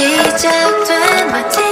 시작된 마치